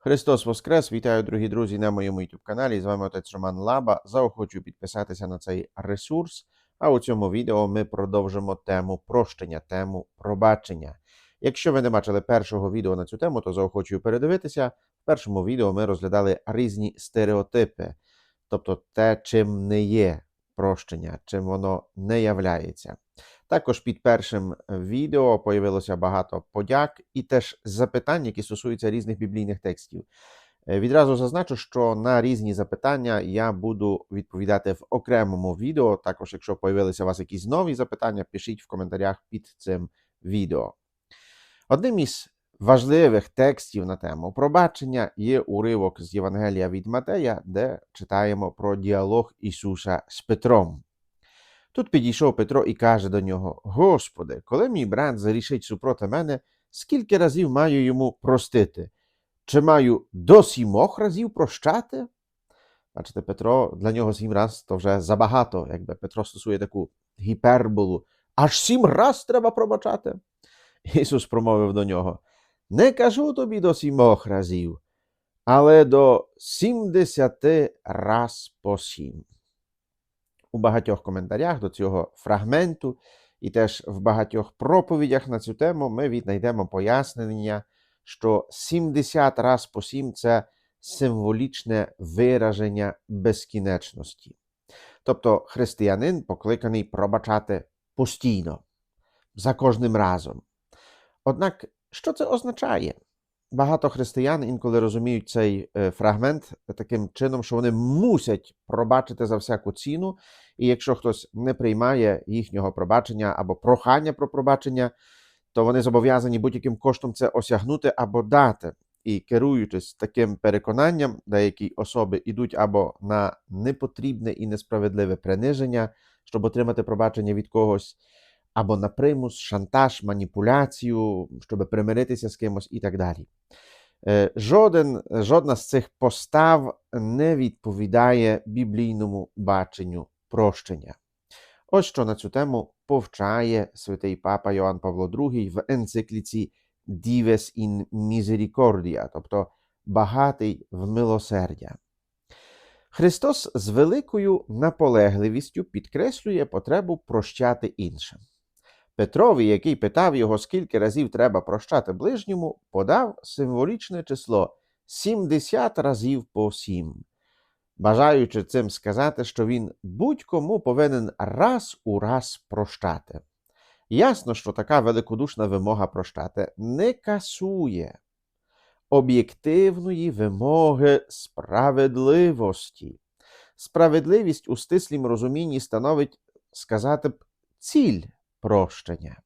Христос Воскрес! Вітаю, дорогі друзі, на моєму youtube каналі. З вами отець Роман Лаба. Заохочую підписатися на цей ресурс. А у цьому відео ми продовжимо тему прощення, тему пробачення. Якщо ви не бачили першого відео на цю тему, то заохочую передивитися. В першому відео ми розглядали різні стереотипи, тобто те, чим не є прощення, чим воно не являється. Також під першим відео появилося багато подяк і теж запитань, які стосуються різних біблійних текстів. Е, Відразу зазначу, що на різні запитання я буду відповідати в окремому відео. Також, якщо появилися у вас якісь нові запитання, пишіть в коментарях під цим відео. Одним із важливих текстів на тему пробачення є уривок з Євангелія від Матея, де читаємо про діалог Ісуса з Петром. Тут підійшов Петро і каже до нього: Господи, коли мій брат зарішить супроти мене, скільки разів маю йому простити? Чи маю до сімох разів прощати? Бачите, Петро для нього сім раз то вже забагато, якби Петро стосує таку гіперболу. Аж сім раз треба пробачати. Ісус промовив до нього: Не кажу тобі до сімох разів, але до сімдесяти раз по сім. У багатьох коментарях до цього фрагменту і теж в багатьох проповідях на цю тему ми віднайдемо пояснення, що 70 раз по 7 це символічне вираження безкінечності. Тобто християнин покликаний пробачати постійно, за кожним разом. Однак, що це означає? Багато християн інколи розуміють цей е, фрагмент таким чином, що вони мусять пробачити за всяку ціну, і якщо хтось не приймає їхнього пробачення або прохання про пробачення, то вони зобов'язані будь-яким коштом це осягнути або дати. І керуючись таким переконанням, деякі особи йдуть або на непотрібне і несправедливе приниження, щоб отримати пробачення від когось, або на примус, шантаж, маніпуляцію, щоб примиритися з кимось і так далі. Е, Жоден, жодна з цих постав не відповідає біблійному баченню прощення. Ось що на цю тему повчає святий папа Йоанн Павло II в енцикліці Dives in Misericordia, тобто багатий в милосердя. Христос з великою наполегливістю підкреслює потребу прощати іншим. Петрові, який питав його, скільки разів треба прощати ближньому, подав символічне число 70 разів по 7, бажаючи цим сказати, що він будь-кому повинен раз у раз прощати. Ясно, що така великодушна вимога прощати не касує об'єктивної вимоги справедливості. Справедливість у стислім розумінні становить, сказати б, ціль прощення.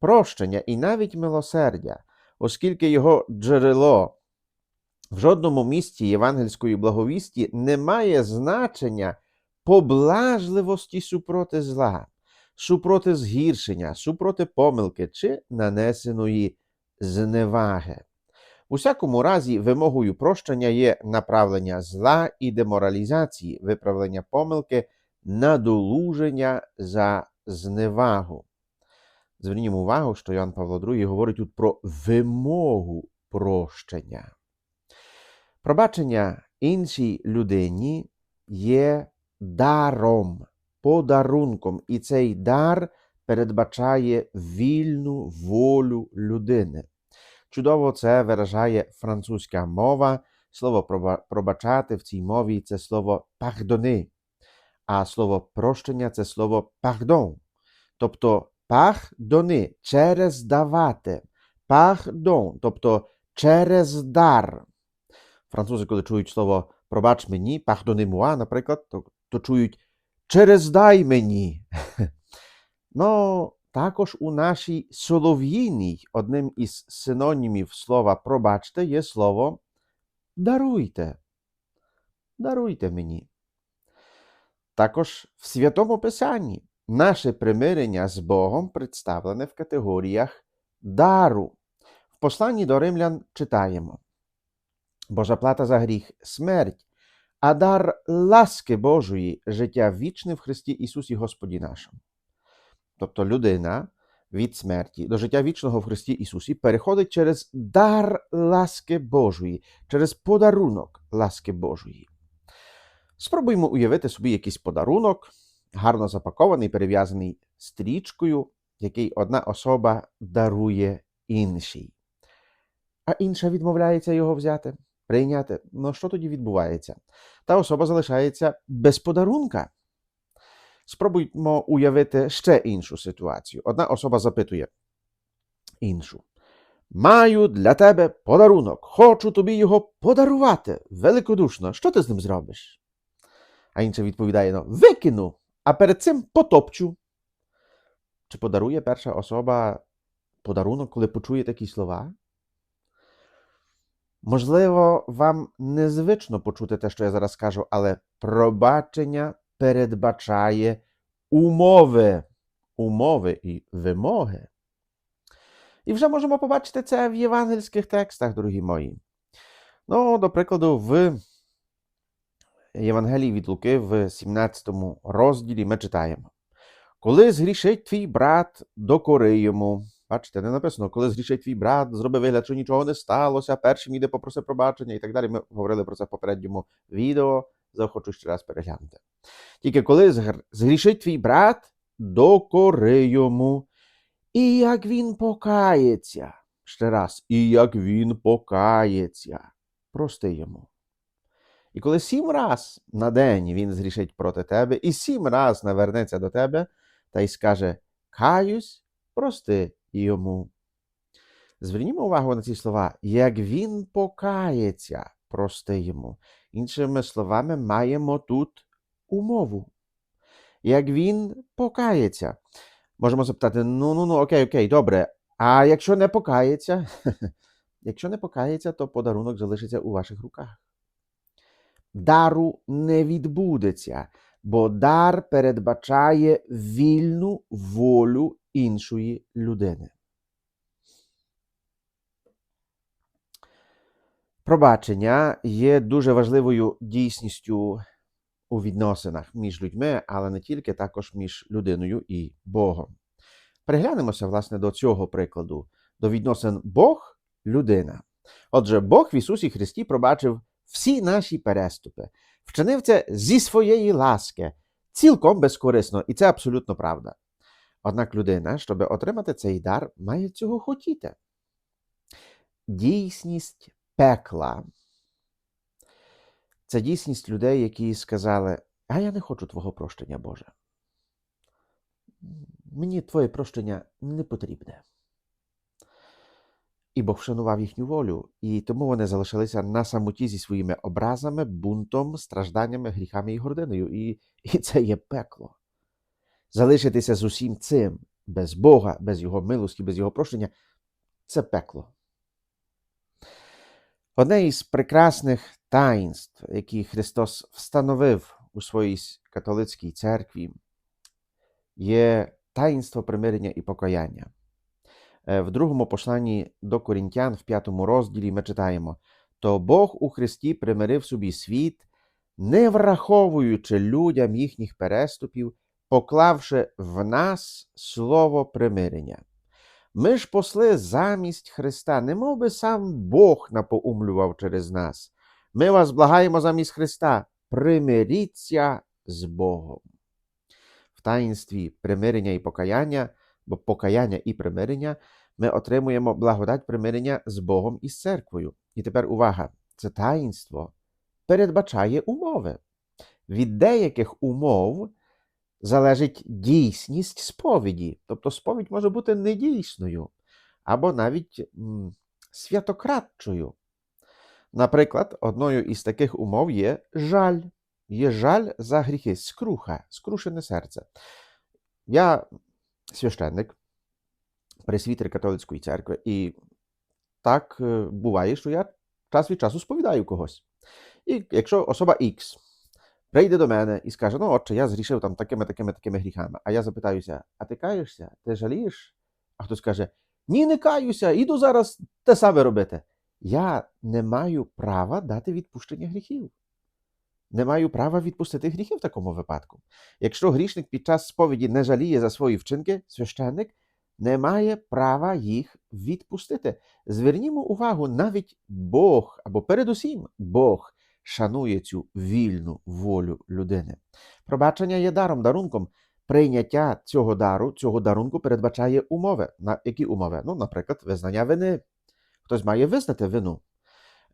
Прощення і навіть милосердя, оскільки його джерело в жодному місці євангельської благовісті не має значення поблажливості супроти зла, супроти згіршення, супроти помилки чи нанесеної зневаги. У всякому разі, вимогою прощення є направлення зла і деморалізації, виправлення помилки, надолуження за зневагу. Звернімо увагу, що Йоанн Павло II говорить тут про вимогу прощення. Пробачення іншій людині є даром, подарунком, і цей дар передбачає вільну волю людини. Чудово це виражає французька мова. Слово пробачати в цій мові це слово пардони, а слово прощення це слово пардон. Тобто пардони через давати, пардон, тобто через дар. Французи, коли чують слово пробач мені, пардони муа, наприклад, то, то чують через дай мені. Ну, також у нашій солов'їній одним із синонімів слова пробачте є слово даруйте. Даруйте мені. Також в Святому Писанні наше примирення з Богом представлене в категоріях дару. В посланні до римлян читаємо: Божа плата за гріх смерть, а дар ласки Божої життя вічне в Христі Ісусі Господі нашому. Тобто людина, від смерті до життя вічного в Христі Ісусі переходить через дар ласки Божої, через подарунок ласки Божої. Спробуймо уявити собі якийсь подарунок, гарно запакований, перев'язаний стрічкою, який одна особа дарує іншій. А інша відмовляється його взяти, прийняти. Ну що тоді відбувається? Та особа залишається без подарунка. Спробуймо уявити ще іншу ситуацію. Одна особа запитує іншу. Маю для тебе подарунок. Хочу тобі його подарувати великодушно. Що ти з ним зробиш? А інша відповідає: ну, викину, а перед цим потопчу. Чи подарує перша особа подарунок, коли почує такі слова? Можливо, вам незвично почути те, що я зараз скажу, але пробачення передбачає умови, умови і вимоги. І вже можемо побачити це в євангельських текстах, дорогі мої. Ну, до прикладу, в Євангелії від Луки, в 17 розділі ми читаємо: Коли згрішить твій брат, докори йому. Бачите, не написано, коли згрішить твій брат, зроби вигляд, що нічого не сталося, першим іде попроси пробачення і так далі. Ми говорили про це в попередньому відео. Захочу ще раз переглянути. Тільки коли згрішить твій брат, докори йому. І як він покається, ще раз, і як він покається, прости йому. І коли сім раз на день він згрішить проти тебе, і сім раз навернеться до тебе та й скаже Каюсь, прости йому. Звернімо увагу на ці слова, як він покається, прости йому. Іншими словами, маємо тут умову. Як він покається. Можемо запитати: ну, ну, ну, окей, окей, добре. А якщо не покається, якщо не покається, то подарунок залишиться у ваших руках. Дару не відбудеться, бо дар передбачає вільну волю іншої людини. Пробачення є дуже важливою дійсністю у відносинах між людьми, але не тільки також між людиною і Богом. Переглянемося, власне, до цього прикладу, до відносин Бог людина. Отже, Бог в Ісусі Христі пробачив всі наші переступи, вчинив це зі своєї ласки, цілком безкорисно, і це абсолютно правда. Однак людина, щоб отримати цей дар, має цього хотіти. Дійсність пекла це дійсність людей, які сказали: А я не хочу Твого прощення, Боже. Мені Твоє прощення не потрібне. І Бог вшанував їхню волю, і тому вони залишилися на самоті зі своїми образами, бунтом, стражданнями, гріхами і гординою. І, і це є пекло. Залишитися з усім цим без Бога, без Його милості, без Його прощення це пекло. Одне із прекрасних таїнств, які Христос встановив у своїй католицькій церкві, є таїнство примирення і покаяння. Е, В другому посланні до Корінтян, в п'ятому розділі, ми читаємо: То Бог у Христі примирив собі світ, не враховуючи людям їхніх переступів, поклавши в нас слово примирення. Ми ж посли замість Христа, немов би сам Бог напоумлював через нас. Ми вас благаємо замість Христа. Примиріться з Богом. В таїнстві примирення і покаяння, бо покаяння і примирення, ми отримуємо благодать примирення з Богом і з церквою. І тепер увага! Це таїнство передбачає умови. Від деяких умов залежить дійсність сповіді. Тобто сповідь може бути недійсною або навіть м, святократчою. Наприклад, одною із таких умов є жаль. Є жаль за гріхи, скруха, скрушене серце. Я священник, пресвітер католицької церкви, і так е, буває, що я час від часу сповідаю когось. І якщо особа X прийде до мене і скаже: Ну, отче, я зрішив там такими, такими, такими гріхами. А я запитаюся: а ти каєшся? Ти жалієш? А хтось каже: Ні, не каюся, іду зараз те саме робити. Я не маю права дати відпущення гріхів. Не маю права відпустити гріхи в такому випадку. Якщо грішник під час сповіді не жаліє за свої вчинки, священник не має права їх відпустити. Звернімо увагу, навіть Бог або передусім Бог шанує цю вільну волю людини. Пробачення є даром, дарунком. Прийняття цього дару, цього дарунку передбачає умови. На які умови? Ну, наприклад, визнання вини. Хтось має визнати вину,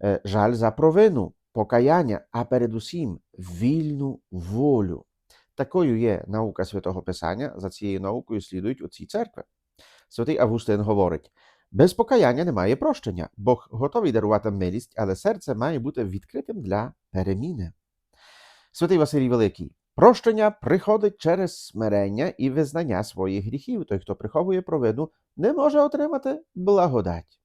Е, жаль за провину, покаяння, а передусім вільну волю. Такою є наука святого Писання. За цією наукою слідують оці церкви. Святий Августин говорить: без покаяння немає прощення. Бог готовий дарувати милість, але серце має бути відкритим для переміни. Святий Василій Великий. Прощення приходить через смирення і визнання своїх гріхів. Той, хто приховує провину, не може отримати благодать.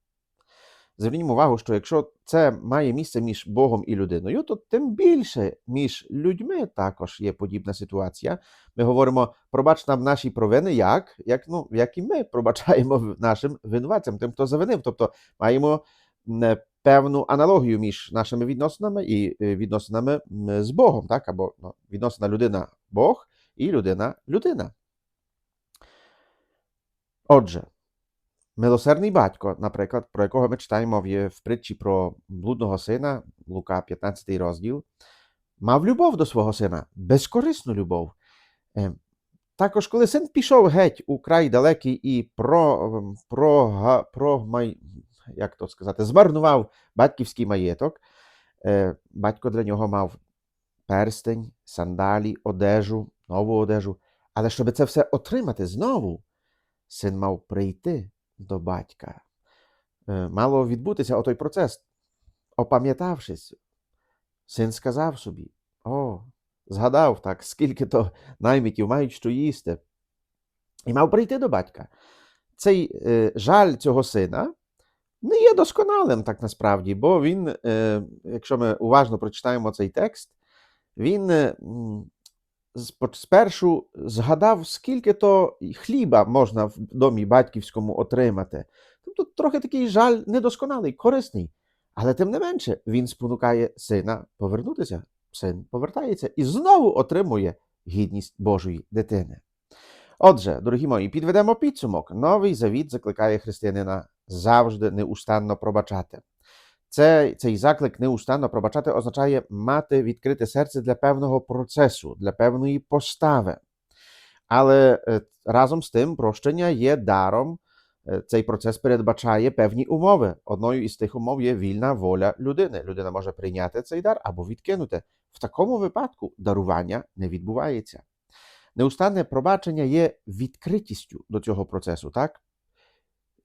Звернімо увагу, що якщо це має місце між Богом і людиною, то тим більше між людьми також є подібна ситуація. Ми говоримо, пробач нам наші провини, як, як, ну, як і ми пробачаємо нашим винуватцям, тим, хто завинив. Тобто маємо певну аналогію між нашими відносинами і е, відносинами з Богом, так? або ну, відносина людина Бог і людина людина. Отже, Милосердний батько, наприклад, про якого ми читаємо в, притчі про блудного сина, Лука, 15 розділ, мав любов до свого сина, безкорисну любов. Е, Також, коли син пішов геть у край далекий і про, про, про, май, як то сказати, змарнував батьківський маєток, е, батько для нього мав перстень, сандалі, одежу, нову одежу. Але щоб це все отримати знову, син мав прийти до батька. Е, Мало відбутися отой процес. Опам'ятавшись, син сказав собі: О, згадав так, скільки то наймітів мають що їсти. І мав прийти до батька. Цей е, жаль цього сина не є досконалим так насправді, бо він, е, якщо ми уважно прочитаємо цей текст, він е, спершу згадав, скільки то хліба можна в домі батьківському отримати. Тобто трохи такий жаль недосконалий, корисний. Але тим не менше він спонукає сина повернутися. Син повертається і знову отримує гідність Божої дитини. Отже, дорогі мої, підведемо підсумок. Новий завіт закликає християнина завжди неустанно пробачати. Це, цей заклик неустанно пробачати означає мати відкрите серце для певного процесу, для певної постави. Але е, разом з тим прощення є даром. Е, Цей процес передбачає певні умови. Одною із тих умов є вільна воля людини. Людина може прийняти цей дар або відкинути. В такому випадку дарування не відбувається. Неустанне пробачення є відкритістю до цього процесу, так?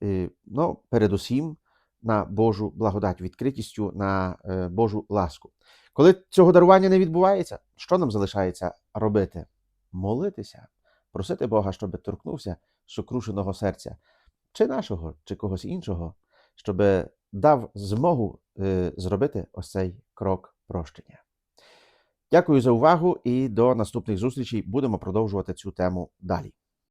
Е, Ну, передусім на Божу благодать, відкритістю на е, Божу ласку. Коли цього дарування не відбувається, що нам залишається робити? Молитися, просити Бога, щоб торкнувся сокрушеного серця, чи нашого, чи когось іншого, щоб дав змогу е, зробити ось цей крок прощення. Дякую за увагу і до наступних зустрічей. Будемо продовжувати цю тему далі.